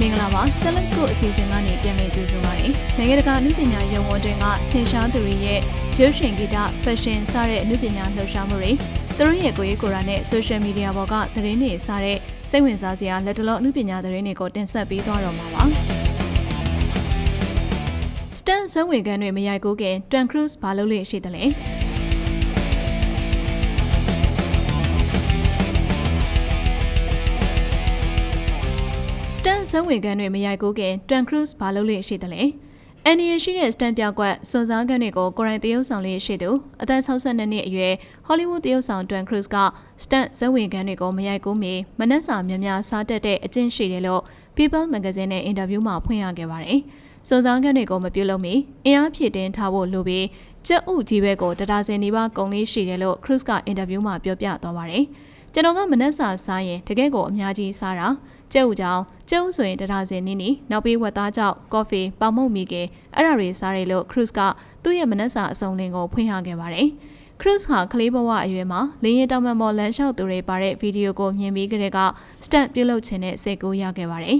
မင်္ဂလာပါ Celebs ကိုအစီအစဉ်ကနေပြန်လည်ကြိုဆိုပါရစေ။နိုင်ငံတကာအမှုပညာရုံဝန်တွေကထင်ရှားသူတွေရဲ့ရုပ်ရှင်ဂီတ fashion စတဲ့အမှုပညာလှူရှားမှုတွေသူတို့ရဲ့ကိုယ်ရေးကိုယ်ရာနဲ့ social media ပေါ်ကသတင်းတွေစတဲ့စိတ်ဝင်စားစရာလက်တလောအမှုပညာသတင်းတွေကိုတင်ဆက်ပေးသွားတော့မှာပါ။ Stan ဇဝင်ကန်တွေမရိုက်ကူးခင် Tom Cruise ဘာလုပ်လို့ရှိသလဲ။ Stan ဇက်ဝင်ကန်တွေမရိုက်ကူးခင် Tom Cruise ဘာလုပ်လို့ရှိသလဲ။အန်နီယရှိတဲ့ Stan ပြောက်ကွက်စွန်စားကန်တွေကိုကိုရိုင်းတရုပ်ဆောင်လေးရှိသူအသက်62နှစ်အရွယ်ဟောလိဝုဒ်တရုပ်ဆောင် Tom Cruise က Stan ဇက်ဝင်ကန်တွေကိုမရိုက်ကူးမီမနှက်စာများများစားတက်တဲ့အကျင့်ရှိတယ်လို့ People Magazine နဲ့အင်တာဗျူးမှာဖွင့်ရခဲ့ပါတယ်။စွန်စားကန်တွေကိုမပြုတ်လို့မီအင်အားဖြည့်တင်းထားဖို့လိုပြီးကြက်ဥကြီးဘဲကိုတဒါစင်ဒီပါကုံလေးရှိတယ်လို့ Cruise ကအင်တာဗျူးမှာပြောပြသွားပါတယ်။ကျွန်တော်ကမနှက်စာစားရင်တကယ်ကိုအများကြီးစားတာ ကျုပ်ကြောင့်ကျုပ်ဆိုရင်တရာစင်နီးနီးနောက်ပြီးဝက်သားကြောင့်ကော်ဖီပေါင်မုတ်မီကေအဲ့ဒါတွေစားရလို့ခရုစ်ကသူ့ရဲ့မနက်စာအစုံလင်ကိုဖွင့်ရခဲ့ပါတယ်ခရုစ်ဟာကလေးဘဝအရွယ်မှာလင်းရဲတောင်မှန်ပေါ်လမ်းလျှောက်သူတွေပါတဲ့ဗီဒီယိုကိုမြင်ပြီးကြတဲ့ကစတန့်ပြုတ်လုခြင်းနဲ့စိတ်ကူးရခဲ့ပါတယ်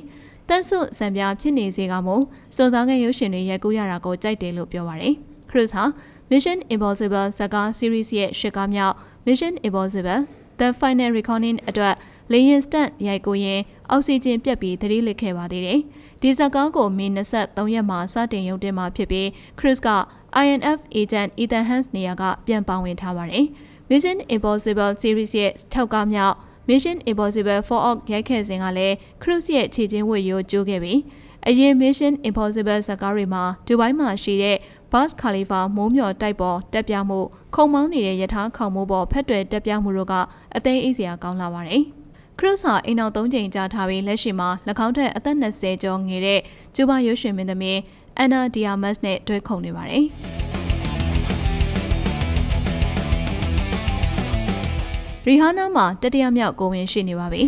တန်းဆုစံပြဖြစ်နေစေကမို့စုံစမ်းခဲ့ရုပ်ရှင်တွေရိုက်ကူးရတာကိုကြိုက်တယ်လို့ပြောပါတယ်ခရုစ်ဟာ Mission Impossible ဇာကာ series ရဲ့ရှစ်ကားမြောက် Mission Impossible The Final Reckoning အတွက် လေရင်စတန့်ရိုက်ကိုရင်အောက်ဆီဂျင်ပြတ်ပြီးသတိလစ်ခဲ့ပါသေးတယ်။ဒီဇက်ကားကိုမီ23ရက်မှာစတင်ရုံတင်မှာဖြစ်ပြီး Chris က INF agent Ethan Hans နေရာကပြန်ပါဝင်ထားပါတယ်။ Mission Impossible series ရဲ့ထောက်ကားမြောက် Mission Impossible for All ရိုက်ခဲ့စဉ်ကလည်း Cruise ရဲ့ခြေချင်းဝတ်ရိုးကျိုးခဲ့ပြီးအရင် Mission Impossible ဇာကားတွေမှာဒူဘိုင်းမှာရှိတဲ့ Burj Khalifa မိုးမျှော်တိုက်ပေါ်တက်ပြမှုခုံမောင်းနေတဲ့ရထားခေါင်မိုးပေါ်ဖက်တွယ်တက်ပြမှုတို့ကအသေးအိစရာကောင်းလာပါတယ်။ ခရုစ်ဟာအိမ်အောင်၃ချိန်ကြာထားပြီးလက်ရှိမှာ၎င်းထက်အသက်20ကျော်ငယ်တဲ့ကျူဘာရုပ်ရှင်မင်းသမီးအန်နာဒီယာမတ်နဲ့တွဲခုံနေပါတယ်။ရီဟာနာမှာတတိယမြောက်ကိုဝင်ရှိနေပါပြီ။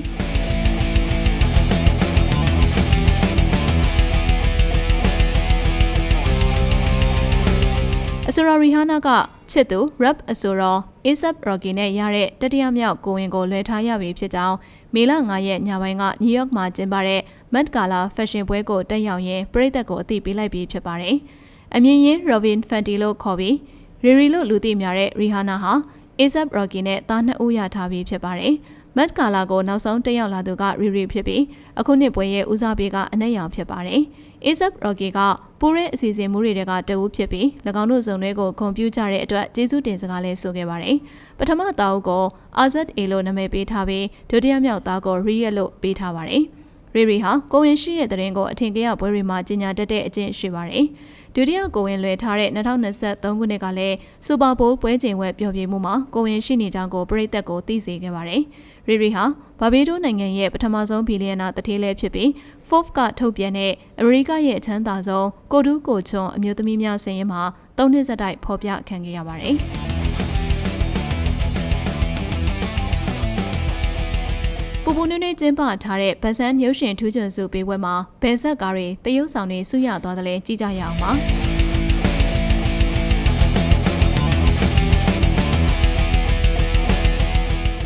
အဆိုရာရီဟာနာက ချစ်သူ rap အဆိုတော် ASAP Rocky နဲ့ရတဲ့တတိယမြောက်ကိုဝင်ကိုလွှဲထားရပြီဖြစ်ကြောင်းမေလ9ရက်ညပိုင်းကနယူးယောက်မှာကျင်းပတဲ့ Met Gala Fashion ပွဲကိုတက်ရောက်ရင်းပြည်သက်ကိုအသိပေးလိုက်ပြီးဖြစ်ပါတယ်။အမြင်ရင်း Robin Fenty လို့ခေါ်ပြီး Riri လို့လူသိများတဲ့ Rihanna ဟာ ASAP Rocky နဲ့သားနှစ်ဦးရထားပြီးဖြစ်ပါတယ်။ မတ်ကာလာကိုနောက်ဆုံးတက်ရောက်လာသူကရီရီဖြစ်ပြီးအခုနှစ်ပွဲရဲ့ဦးစားပေးကအနက်ရောင်ဖြစ်ပါတယ်။ ASAP Rocky ကပူရဲအစီအစဉ်မှုတွေကတအူးဖြစ်ပြီး၎င်းတို့စုံတွေကိုဂုဏ်ပြုကြတဲ့အတွက်ကျေးဇူးတင်စကားလည်းဆိုခဲ့ပါတယ်။ပထမသားအုပ်ကိုအာဇတ်အေလို့နာမည်ပေးထားပြီးဒုတိယမြောက်သားကိုရီယက်လို့ပေးထားပါတယ်။ ရီရီဟာကိုဝင်ရှိရဲ့တရင်ကိုအထင်ကရပွဲတွေမှာကြီးညာတတ်တဲ့အကျင့်ရှိပါတယ်။ဒုတိယကိုဝင်လွယ်ထားတဲ့2023ခုနှစ်ကလည်းစူပါဘိုးပွဲချိန်ဝက်ပျော်ပြမှုမှာကိုဝင်ရှိနေကြောင်းကိုပြည်သက်ကိုသိစေခဲ့ပါတယ်။ရီရီဟာဘာဘေးတိုးနိုင်ငံရဲ့ပထမဆုံးဘီလီယံနာတထေးလဲဖြစ်ပြီး Forbes ကထုတ်ပြန်တဲ့အမေရိကရဲ့အချမ်းသာဆုံးကိုတူးကိုချွန်အမျိုးသမီးများစင်ရင်မှာ၃နှစ်ဆက်တိုက်ဖော်ပြခံခဲ့ရပါတယ်။ ပူပူနွေးနွေးကျင်းပထားတဲ့ဗဆန်ရုပ်ရှင်ထူးချွန်စုပေးပွဲမှာဘယ်ဆက်ကားတွေတရုတ်ဆောင်တွေဆုရသွားတယ်လဲကြည့်ကြရအောင်ပါ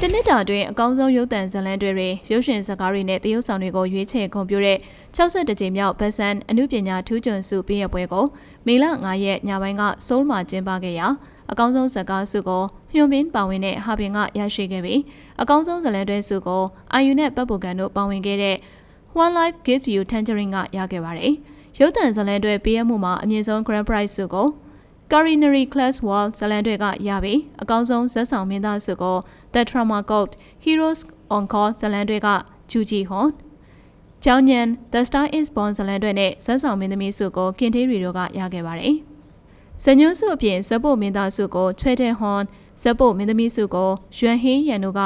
တနစ်တာတွင်အကောင်းဆုံးရုပ်သံဇာတ်လမ်းတွေတွင်ရုပ်ရှင်ဇာတ်ကားတွေနဲ့တရုတ်ဆောင်တွေကိုရွေးချယ်ဂုဏ်ပြုတဲ့62ကြိမ်မြောက်ဘက်ဆန်အမှုပညာထူးချွန်စုပြည့်ရပွဲကိုမေလ9ရက်ညပိုင်းကဆိုးလ်မှာကျင်းပခဲ့ရာအကောင်းဆုံးဇာတ်ကားစုကိုညွန်ပင်းပါဝင်တဲ့ဟာပင်ကရရှိခဲ့ပြီးအကောင်းဆုံးဇလန်တွဲစုကိုအာယူနဲ့ပတ်ပူကန်တို့ပါဝင်ခဲ့တဲ့ One Life Give You Tangerine ကရခဲ့ပါတယ်။ရုပ်သံဇလန်တွဲပေးရမှုမှာအမြင့်ဆုံး Grand Prize စုကို Culinary Class Wall ဇလန်တွေကရပြီးအကောင်းဆုံးဇက်ဆောင်မင်းသားစုကို The Trauma Code Heroes on Call ဇလန်တွေကဂျူဂျီဟွန်ကျောင်းညန် The Star is Born ဇလန်တွေနဲ့ဇက်ဆောင်မင်းသမီးစုကိုကင်တေးရီတို့ကရခဲ့ပါတယ်။ဇညွန်းစုအပြင်ဇက်ဖို့မင်းသားစုကိုချွဲတဲ့ဟွန်ဇက်ဖို့မင်းသမီးစုကိုရွမ်ဟင်းရန်တို့က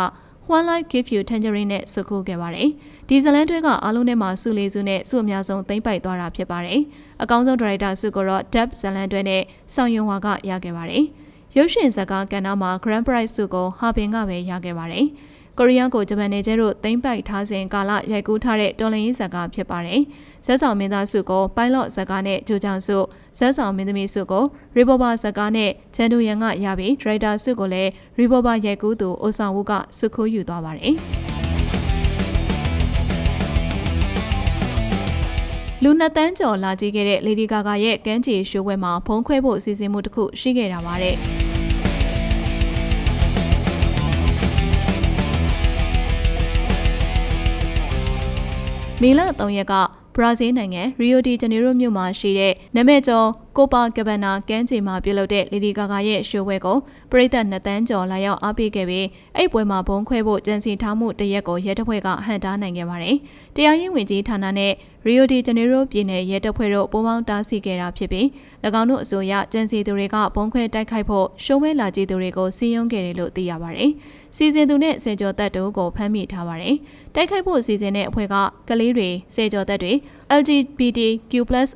One Life Give You Tangerine နဲ့စုခုခဲ့ပါတယ်။ ဒီဇလန်တွဲကအားလုံးထဲမှာစုလေးစုနဲ့စုအများဆုံးသိမ့်ပိုက်သွားတာဖြစ်ပါတယ်။အကောင်းဆုံးဒါရိုက်တာစုကိုတော့ Deb ဇလန်တွဲနဲ့ဆောင်ယွန်ဝါကရခဲ့ပါတယ်။ရုပ်ရှင်ဇာတ်ကားကဏ္ဍမှာ Grand Prize စုကိုဟာပင်ကပဲရခဲ့ပါတယ်။ကိုရီးယားကိုဂျပန်နယ်ကျဲတို့သိမ်းပိုက်ထားစဉ်ကာလရိုက်ကူးထားတဲ့တော်လင်ရေးဇာတ်ကားဖြစ်ပါတယ်။ဇက်ဆောင်မင်းသားစုကိုပိုင်လော့ဇာတ်ကားနဲ့ဂျိုကြောင်စုဇက်ဆောင်မင်းသမီးစုကိုရီဘောဘာဇာတ်ကားနဲ့ချန်ဒူယန်ကရပြီးဒရိုက်တာစုကိုလည်းရီဘောဘာရိုက်ကူးသူအိုဆောင်ဝူကစုခိုးယူသွားပါတယ်။ လူနှစ်တန်းကျော်လာကြည့်ခဲ့တဲ့ Lady Gaga ရဲ့ကမ်းခြေရှိုးပွဲမှာဖုံးခွဲဖို့အစီအစဉ်မှုတစ်ခုရှိခဲ့တာပါတဲ့မီလ3ရက်ကဘရာဇီးနိုင်ငံရီယိုဒီဂျနေရိုမြို့မှာရှိတဲ့နာမည်ကျော်ကိုပါကဗန်နာကမ်းခြေမှာပြုလုပ်တဲ့လေဒီဂါဂါရဲ့ရှိုးပွဲကိုပရိသတ်နှစ်တန်းကျော်လာရောက်အားပေးခဲ့ပြီးအဲ့ပွဲမှာဘုံခွဲဖို့ကြံစီထားမှုတရက်ကိုရဲတပ်ဖွဲ့ကဟန်တားနိုင်ခဲ့ပါတယ်။တရားရေးဝင်ကြီးဌာနနဲ့ရီယိုဒီဂျနေရိုပြည်နယ်ရဲတပ်ဖွဲ့တို့ပုံပေါင်းတားဆီးခဲ့တာဖြစ်ပြီး၎င်းတို့အဆိုအရကြံစီသူတွေကဘုံခွဲတိုက်ခိုက်ဖို့ရှိုးပွဲလာကြည့်သူတွေကိုစီယုံခဲ့တယ်လို့သိရပါတယ်။စီစဉ်သူနဲ့စေကျော်သက်တို့ကိုဖမ်းမိထားပါတယ်။တိုက်ခိုက်ဖို့စီစဉ်တဲ့အဖွဲ့ကကလေးတွေစေကျော်သက်တွေ LGBTQ+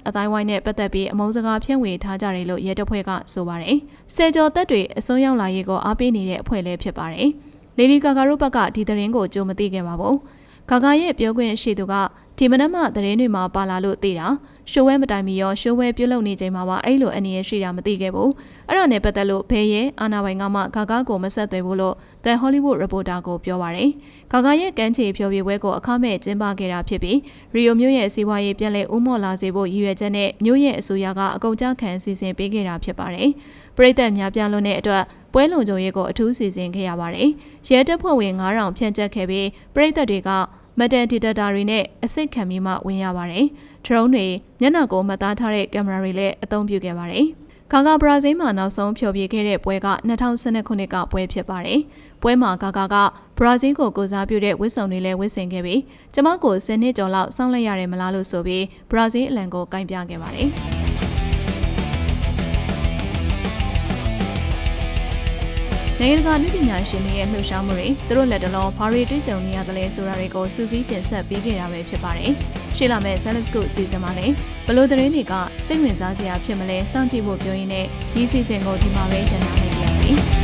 အတိုင်းဝိုင်းနဲ့ပတ်သက်ပြီးအမုန်းစကားဖြန့်ဝေထားကြတယ်လို့ရဲတပ်ဖွဲ့ကဆိုပါတယ်။စေကျော်သက်တွေအစွန်းရောက်လာရေးကိုအားပေးနေတဲ့အဖွဲ့လည်းဖြစ်ပါတယ်။လေဒီကာကာတို့ဘက်ကဒီသတင်းကိုကြိုမသိခဲ့ပါဘူး။ကာကာရဲ့ပြောခွင့်ရှိသူက ဒီမနက်မှသတင်းတွေမှာပါလာလို့သိတာရှိုးဝဲမတိုင်မီရောရှိုးဝဲပြုတ်လုပ်နေချိန်မှာပါအဲ့လိုအနေရရှိတာမသိခဲ့ဘူးအဲ့ဒါနဲ့ပတ်သက်လို့ဘယ်ရဲ့အာနာပိုင်ကမှဂါဂါကိုမဆက်သွယ်ဘူးလို့ The Hollywood Reporter ကိုပြောပါရယ်ဂါဂါရဲ့ကမ်းခြေဖြောပြပွဲကိုအခမဲ့ကျင်းပခဲ့တာဖြစ်ပြီးရီယိုမြို့ရဲ့စီးပွားရေးပြန်လည်ဦးမော့လာစေဖို့ရည်ရွယ်ချက်နဲ့မြို့ရဲ့အစိုးရကအကုန်ကြခံစီစဉ်ပေးခဲ့တာဖြစ်ပါတယ်ပရိသတ်များပြားလွန်းတဲ့အတွက်ပွဲလုံခြုံရေးကိုအထူးစီစဉ်ခဲ့ရပါတယ်ရဲတပ်ဖွဲ့ဝင်9000ဖြန့်ကျက်ခဲ့ပြီးပရိသတ်တွေက မတန်ဒီတက်တာတွေနဲ့အစိတ်ခံပြီးမှဝင်ရပါတယ်။ဒရုန်းတွေမျက်နှာကိုမှတ်သားထားတဲ့ကင်မရာတွေလည်းအသုံးပြုခဲ့ပါတယ်။ဂါဂါဘရာဇီးမှာနောက်ဆုံးဖျော်ဖြေခဲ့တဲ့ပွဲက2012ခုနှစ်ကပွဲဖြစ်ပါတယ်။ပွဲမှာဂါဂါကဘရာဇီးကိုကိုစားပြုတဲ့ဝစ်စုံတွေလည်းဝစ်ဆင်ခဲ့ပြီးကျမကို10နှစ်ကျော်လောက်စောင့်လိုက်ရတယ်မလားလို့ဆိုပြီးဘရာဇီးအလံကိုကင်ပြခဲ့ပါတယ်။ နိုင်ငံတကာလူပညာရှင်တွေရဲ့လှုပ်ရှားမှုတွေသူတို့လက်တလုံးဘာတွေတွေ့ကြုံနေရတယ်လဲဆိုတာတွေကိုစူးစီးတင်ဆက်ပေးခဲ့တာပဲဖြစ်ပါတယ်။ရှေ့လာမယ့် Celebs ကိုစီစဉ်မှာလည်းဘလို့သတင်းတွေကစိတ်ဝင်စားစရာဖြစ်မလဲစောင့်ကြည့်ဖို့ပြောရင်းနဲ့ဒီစီစဉ်ကိုဒီမှာပဲကျန်နေပါရစေ။